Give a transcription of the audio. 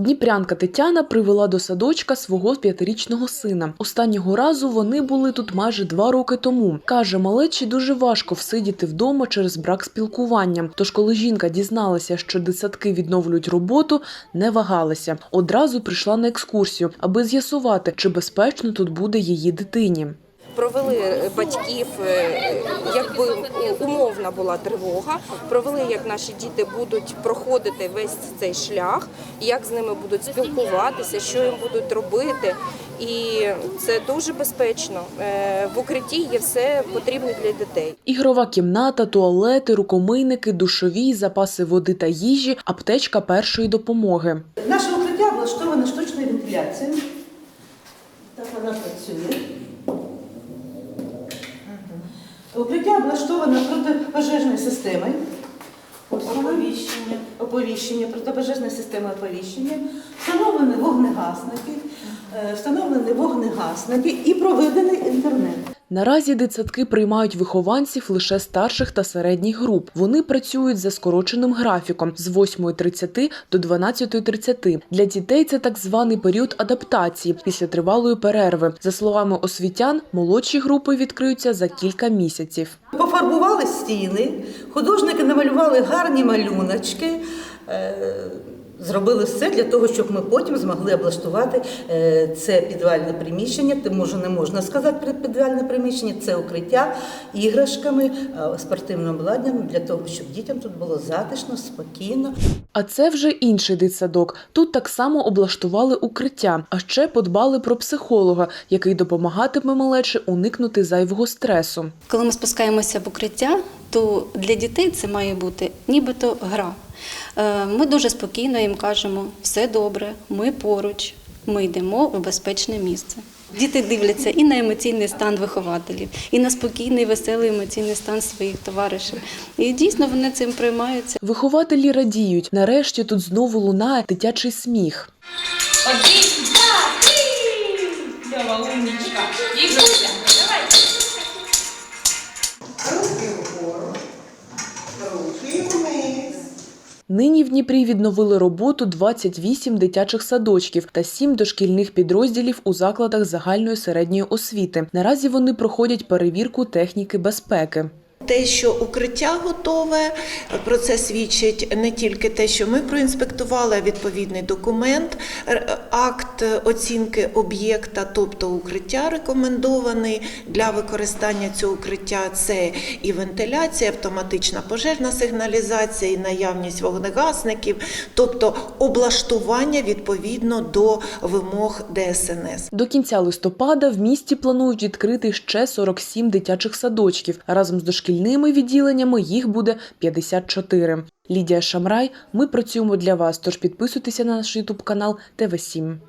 Дніпрянка Тетяна привела до садочка свого п'ятирічного сина. Останнього разу вони були тут майже два роки тому. Каже, малечі дуже важко всидіти вдома через брак спілкування. Тож, коли жінка дізналася, що дитсадки відновлюють роботу, не вагалася. Одразу прийшла на екскурсію, аби з'ясувати, чи безпечно тут буде її дитині. Провели е, батьків, е, якби умовна була тривога. Провели, як наші діти будуть проходити весь цей шлях, як з ними будуть спілкуватися, що їм будуть робити. І це дуже безпечно. Е, В укритті є все потрібне для дітей. Ігрова кімната, туалети, рукомийники, душові, запаси води та їжі, аптечка першої допомоги. Наше укриття облаштоване штучною вентиляцією. Так вона працює. Укриття облаштоване протипожежною системою. Оповіщення. Оповіщення, протипожежна система оповіщення. Встановлені вогнегасники, е, встановлені вогнегасники і проведений інтернет. Наразі дитсадки приймають вихованців лише старших та середніх груп. Вони працюють за скороченим графіком з 8.30 до 12.30. Для дітей це так званий період адаптації після тривалої перерви. За словами освітян, молодші групи відкриються за кілька місяців. Пофарбували стіни, художники намалювали гарні малюночки. Зробили все для того, щоб ми потім змогли облаштувати е, це підвальне приміщення. Ти може не можна сказати про підвальне приміщення, це укриття іграшками, е, спортивним обладнанням для того, щоб дітям тут було затишно, спокійно. А це вже інший дитсадок. Тут так само облаштували укриття, а ще подбали про психолога, який допомагатиме малечі уникнути зайвого стресу. Коли ми спускаємося в укриття, то для дітей це має бути нібито гра. Е, Ми дуже спокійно їм кажемо, все добре, ми поруч, ми йдемо в безпечне місце. Діти дивляться і на емоційний стан вихователів, і на спокійний, веселий емоційний стан своїх товаришів. І дійсно вони цим приймаються. Вихователі радіють. Нарешті тут знову лунає дитячий сміх. Один, два, три! Лёва, умничка. Нині в Дніпрі відновили роботу 28 дитячих садочків та 7 дошкільних підрозділів у закладах загальної середньої освіти. Наразі вони проходять перевірку техніки безпеки. Те, що укриття готове, про це свідчить не тільки те, що ми проінспектували відповідний документ, акт оцінки об'єкта, тобто укриття рекомендований для використання цього укриття. Це і вентиляція, автоматична пожежна сигналізація, і наявність вогнегасників, тобто облаштування відповідно до вимог ДСНС. До кінця листопада в місті планують відкрити ще 47 дитячих садочків. Разом з дошкільними відділеннями їх буде 54. Лідія Шамрай. Ми працюємо для вас. Тож підписуйтеся на наш ютуб канал ТВ 7